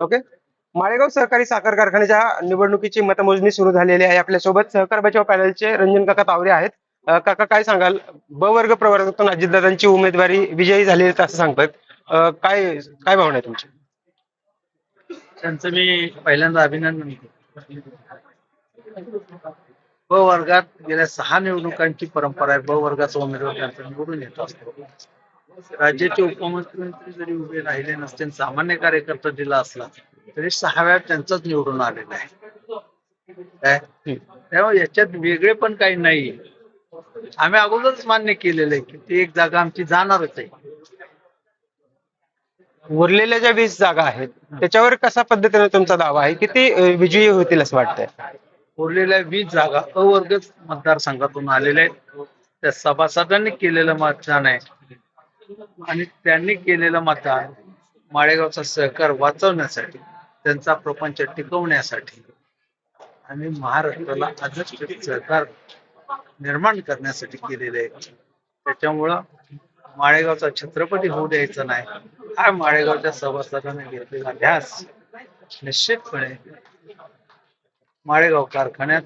Okay Malegaon सहकारी साखर कारखान्याच्या निवडणुकीची मतमोजणी सुरू झालेली आहे आपल्यासोबत. सहकार बचाव पॅनलचे रंजन काका तावरे आहेत. काका काय सांगाल? ब वर्ग प्रवर्गातून अजितदादांची उमेदवारी विजयी झाली असं सांगतात. काय काय भावना आहे तुमची? त्यांचं मी पहिल्यांदा अभिनंदन करतो. ब वर्गात गेल्या सहा निवडणुकांची परंपरा आहे. ब वर्गाचा उमेदवार त्यांचा निवडून येत असतो. राज्याचे उपमुख्यमंत्री जरी उभे राहिले नसते सामान्य कार्यकर्ता दिला असला तरी सहा वेळा त्यांचाच निवडून आलेला आहे. काय? त्यामुळे याच्यात वेगळे पण काही नाही. आम्ही अगोदरच मान्य केलेलं आहे की ती एक जागा आमची जाणारच आहे. उरलेल्या ज्या वीस जागा आहेत त्याच्यावर कशा पद्धतीने तुमचा दावा आहे? किती अं, विजयी होतील असं वाटतंय? उरलेल्या वीस जागा अवर्ग मतदारसंघातून आलेल्या आहेत. त्या सभासदांनी केलेलं मतदान आहे. आणि त्यांनी केलेलं मतदान माळेगावचा सहकार वाचवण्यासाठी त्यांचा प्रपंच टिकवण्यासाठी आणि महाराष्ट्राला अधिक सहकार निर्माण करण्यासाठी केलेले आहे. त्याच्यामुळं माळेगावचा छत्रपती होऊ द्यायचा नाही हा माळेगावच्या सभासदांनी घेतलेला ध्यास निश्चितपणे माळेगाव कारखान्यात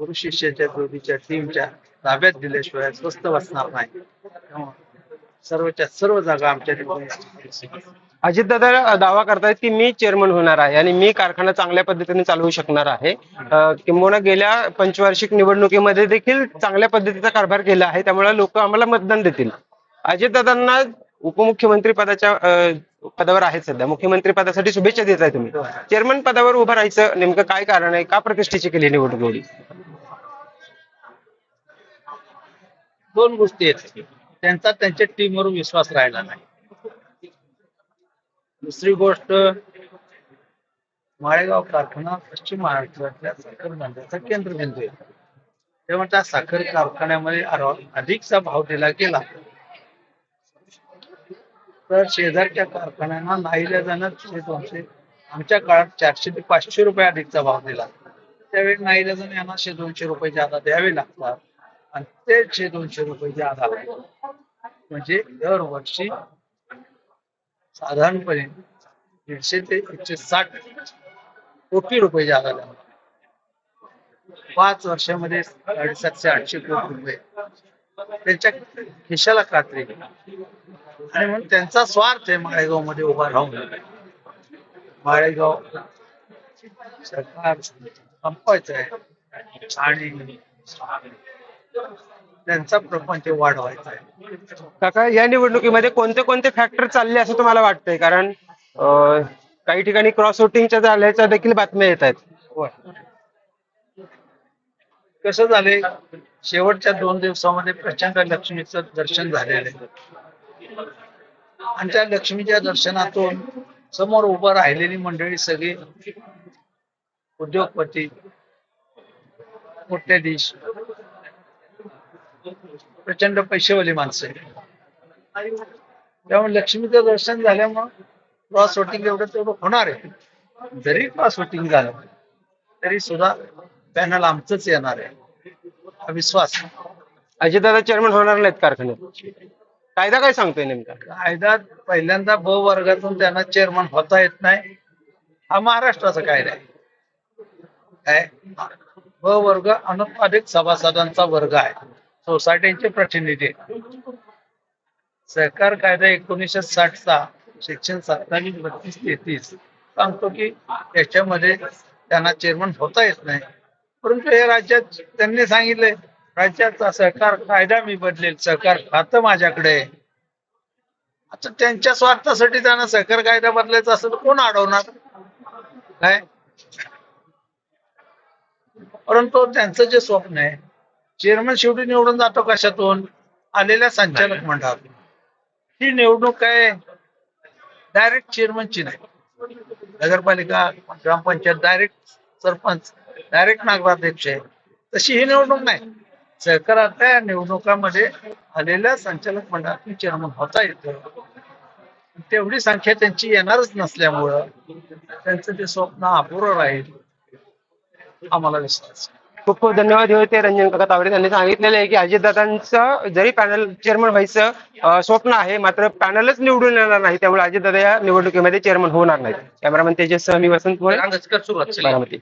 पुरुष शिष्याच्या जोडीच्या टीमच्या ताब्यात दिल्याशिवाय स्वस्त बसणार नाही. सर्वच्या सर्व जागा आमच्या ठिकाणी अजितदादा दावा करतायत की मी चेअरमन होणार आहे आणि मी कारखाना चांगल्या पद्धतीने चालवू शकणार आहे. किंबहुना गेल्या पंचवार्षिक निवडणुकीमध्ये देखील चांगल्या पद्धतीचा कारभार केला आहे. त्यामुळे लोक आम्हाला मतदान देतील. अजितदादांना उपमुख्यमंत्री पदाच्या पदावर आहेत सध्या. मुख्यमंत्री पदासाठी शुभेच्छा देत आहे तुम्ही चेअरमन पदावर उभं राहायचं नेमकं काय कारण आहे? का प्रतिष्ठेची केली निवडणूक दोन गोष्टी आहेत. त्यांचा त्यांच्या टीमवर विश्वास राहिला नाही. दुसरी गोष्ट माळेगाव कारखाना पश्चिम महाराष्ट्रातल्या साखर धंद्याचा केंद्रबिंदू आहे. तेव्हा त्या साखर कारखान्यामध्ये अधिकचा भाव दिला गेला. तर शेजारच्या कारखान्यांना नाहील्या जाणं दोनशे आमच्या काळात चारशे ते पाचशे रुपये अधिकचा भाव दिला. त्यावेळी नाहील्या जण यांना शे दोनशे रुपये जादा द्यावे लागतात. आणि ते दोनशे रुपये जादा म्हणजे दरवर्षी साधारणपणे दीडशे ते एकशे साठ कोटी रुपये जादा द्यावे पाच वर्षामध्ये साडेसातशे आठशे कोटी रुपये. त्यांच्या खिशाला खात्री आणि म्हणून त्यांचा स्वार्थ आहे माळेगावमध्ये उभा राहून. माळेगाव सरकार संपवायचं आहे. आणि त्यांचा प्रपंच वाढवायचा आहे. काका या निवडणुकीमध्ये कोणते कोणते फॅक्टर चालले असं तुम्हाला वाटतंय? कारण अं, काही ठिकाणी क्रॉस वोटिंगच्या झाल्याच्या देखील बातम्या येत आहेत. कसं झाले शेवटच्या दोन दिवसामध्ये प्रचंड लक्ष्मीचं दर्शन झालेलं आहे. आणि त्या लक्ष्मीच्या दर्शनातून समोर उभं राहिलेली मंडळी सगळी उद्योगपती कोट्याधीश प्रचंड पैसेवाली माणसं त्यामुळे लक्ष्मीचं दर्शन झाल्यामुळं क्रॉस वोटिंग एवढं तेवढं होणार आहे. जरी क्रॉस वोटिंग झालं तरी सुद्धा पॅनल आमचंच येणार आहे. हा विश्वास. अजितदादा चेअरमन होणार नाहीत कारखान्यात. कायदा काय सांगतोय नेमका? कायदा पहिल्यांदा ब वर्गातून त्यांना चेअरमन होता येत नाही. हा महाराष्ट्राचा कायदा आहे. काय? ब वर्ग अनुत्पादित सभासदांचा वर्ग आहे. सोसायट्यांचे प्रतिनिधी. सहकार कायदा एकोणीसशे साठचा सेक्शन सत्तावीस बत्तीस तेहतीस सांगतो की याच्यामध्ये त्यांना चेअरमन होता येत नाही. परंतु हे राज्यात त्यांनी सांगितले राज्याचा सहकार कायदा मी बदलेल सहकार खातं माझ्याकडे आता त्यांच्या स्वार्थासाठी त्यांना सहकार कायदा बदलायचा असेल तर कोण अडवणार? काय? परंतु त्यांचं जे स्वप्न आहे चेअरमन शेवटी निवडून जातो कशातून? आलेल्या संचालक मंडळातून. ही निवडणूक काय डायरेक्ट चेअरमनची नाही. नगरपालिका ग्रामपंचायत डायरेक्ट सरपंच डायरेक्ट नगराध्यक्ष आहे. तशी ही निवडणूक नाही. सहकारातल्या निवडणुकामध्ये आलेल्या संचालक मंडळातून चेअरमन होता येतं. तेवढी संख्या त्यांची येणारच नसल्यामुळं त्यांचं ते स्वप्न अपुरं राहील आम्हाला विश्वास. खूप खूप धन्यवाद. होते रंजन काका तावरे त्यांनी सांगितलेलं आहे की अजितदादांचं जरी पॅनल चेअरमन व्हायचं स्वप्न आहे मात्र पॅनलच निवडून येणार नाही त्यामुळे अजितदादा या निवडणुकीमध्ये चेअरमन होणार नाहीत. कॅमेरामन तेजस मी वसंत बारामती.